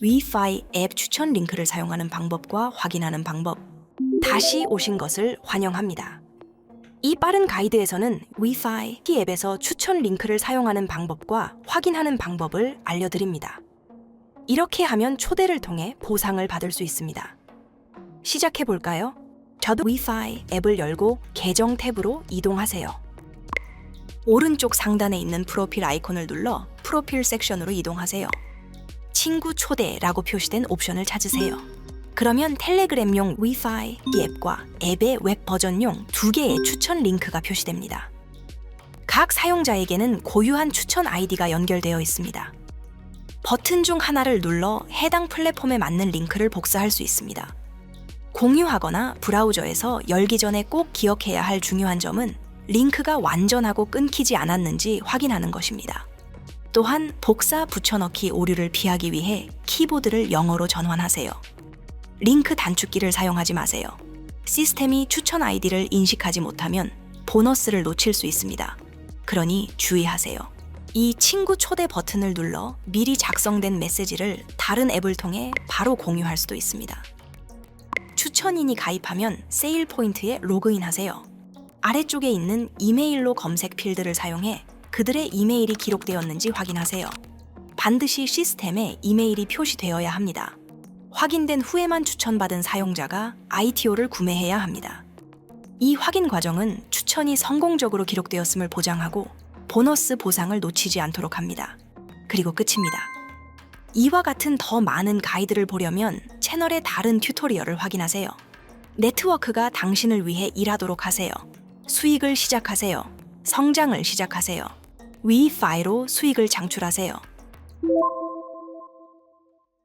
위파이 앱 추천 링크를 사용하는 방법과 확인하는 방법. 다시 오신 것을 환영합니다. 이 빠른 가이드에서는 위파이 이 앱에서 추천 링크를 사용하는 방법과 확인하는 방법을 알려드립니다. 이렇게 하면 초대를 통해 보상을 받을 수 있습니다. 시작해 볼까요? 저도 위파이 앱을 열고 계정 탭으로 이동하세요. 오른쪽 상단에 있는 프로필 아이콘을 눌러 프로필 섹션으로 이동하세요. 친구 초대라고 표시된 옵션을 찾으세요. 그러면 텔레그램용 위파이 이 앱과 앱의 웹 버전용 두 개의 추천 링크가 표시됩니다. 각 사용자에게는 고유한 추천 아이디가 연결되어 있습니다. 버튼 중 하나를 눌러 해당 플랫폼에 맞는 링크를 복사할 수 있습니다. 공유하거나 브라우저에서 열기 전에 꼭 기억해야 할 중요한 점은 링크가 완전하고 끊기지 않았는지 확인하는 것입니다. 또한 복사 붙여넣기 오류를 피하기 위해 키보드를 영어로 전환하세요. 링크 단축키를 사용하지 마세요. 시스템이 추천 아이디를 인식하지 못하면 보너스를 놓칠 수 있습니다. 그러니 주의하세요. 이 친구 초대 버튼을 눌러 미리 작성된 메시지를 다른 앱을 통해 바로 공유할 수도 있습니다. 추천인이 가입하면 세일 포인트에 로그인하세요. 아래쪽에 있는 이메일로 검색 필드를 사용해 그들의 이메일이 기록되었는지 확인하세요. 반드시 시스템에 이메일이 표시되어야 합니다. 확인된 후에만 추천받은 사용자가 ITO를 구매해야 합니다. 이 확인 과정은 추천이 성공적으로 기록되었음을 보장하고 보너스 보상을 놓치지 않도록 합니다. 그리고 끝입니다. 이와 같은 더 많은 가이드를 보려면 채널의 다른 튜토리얼을 확인하세요. 네트워크가 당신을 위해 일하도록 하세요. 수익을 시작하세요. 성장을 시작하세요. 위 파이로 수익을 창출하세요.